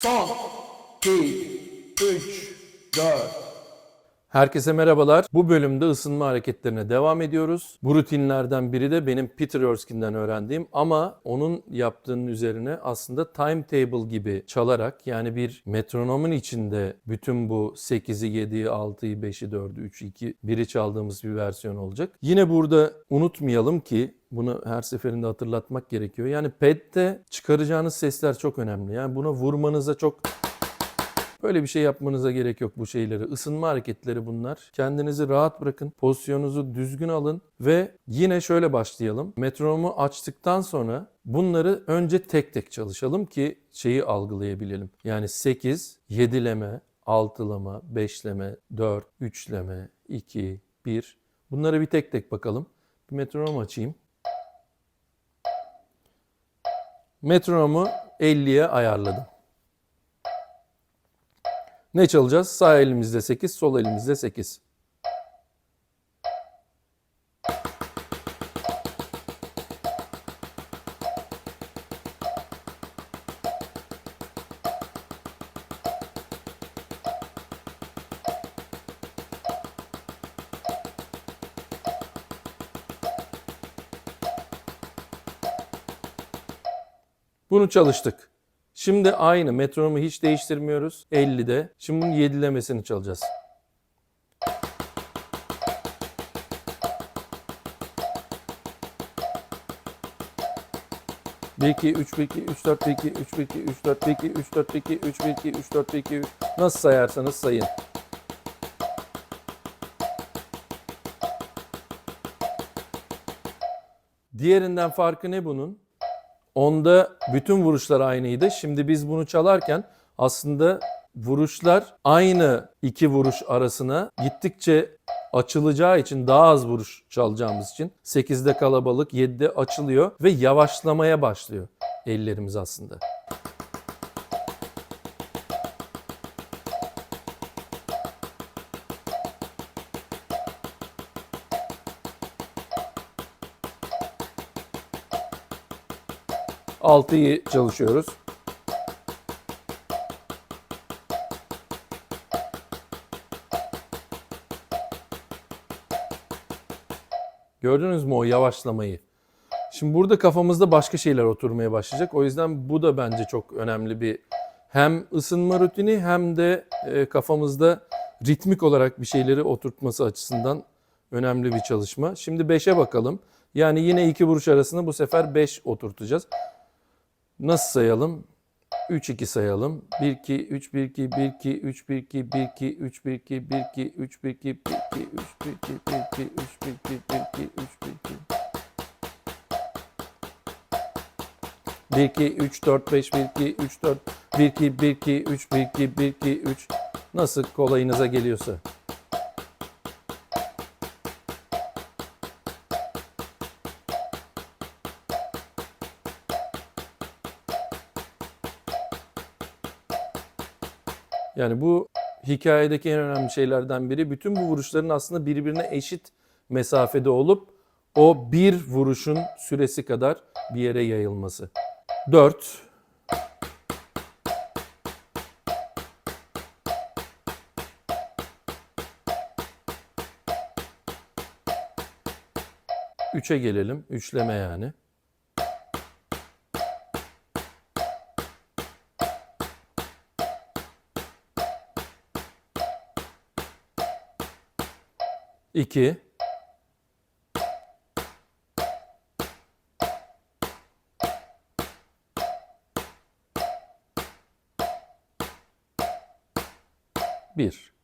Son, 2, 3, 4. Herkese merhabalar. Bu bölümde ısınma hareketlerine devam ediyoruz. Bu rutinlerden biri de benim Peter Erskine'den öğrendiğim ama onun yaptığının üzerine aslında timetable gibi çalarak yani bir metronomun içinde bütün bu 8'i, 7'yi, 6'yı, 5'i, 4'ü, 3'ü, 2, 1'i çaldığımız bir versiyon olacak. Yine burada unutmayalım ki bunu her seferinde hatırlatmak gerekiyor. Yani pad'de çıkaracağınız sesler çok önemli. Yani buna vurmanıza çok Böyle bir şey yapmanıza gerek yok bu şeyleri. Isınma hareketleri bunlar. Kendinizi rahat bırakın. Pozisyonunuzu düzgün alın ve yine şöyle başlayalım. Metronomu açtıktan sonra bunları önce tek tek çalışalım ki şeyi algılayabilelim. Yani 8, 7'leme, 6'lama, 5'leme, 4, 3'leme, 2, 1. Bunları bir tek tek bakalım. Bir metronom açayım. Metronomu 50'ye ayarladım. Ne çalacağız? Sağ elimizde 8, sol elimizde 8. Bunu çalıştık. Şimdi aynı metronomu hiç değiştirmiyoruz. 50'de. Şimdi bunun 7'lemesini çalacağız. Bir, iki, üç, bir, iki, üç, dört, bir, iki, üç, bir, iki, üç, dört, bir, iki, üç, dört, bir, iki, üç, bir, iki, üç, dört, bir, iki. Nasıl sayarsanız sayın. Diğerinden farkı ne bunun? Onda bütün vuruşlar aynıydı. Şimdi biz bunu çalarken aslında vuruşlar aynı iki vuruş arasına gittikçe açılacağı için daha az vuruş çalacağımız için 8'de kalabalık 7'de açılıyor ve yavaşlamaya başlıyor ellerimiz aslında. Altıyı çalışıyoruz. Gördünüz mü o yavaşlamayı? Şimdi burada kafamızda başka şeyler oturmaya başlayacak. O yüzden bu da bence çok önemli bir hem ısınma rutini hem de e, kafamızda ritmik olarak bir şeyleri oturtması açısından önemli bir çalışma. Şimdi 5'e bakalım. Yani yine iki vuruş arasında bu sefer 5 oturtacağız. Nasıl sayalım? 3 2 sayalım. 1 2 3 1 2 1 2 3 1 2 1 2 3 1 2 1 2 3 1 2 1 2 3 1 2 1 2 3 1 2 1 2 3 1 2 1 2 3 4 5 1 2 3 4 1 2 1 2 3 1 2 1 2 3 nasıl kolayınıza geliyorsa. Yani bu hikayedeki en önemli şeylerden biri bütün bu vuruşların aslında birbirine eşit mesafede olup o bir vuruşun süresi kadar bir yere yayılması. 4 3'e gelelim. Üçleme yani. İki. Bir.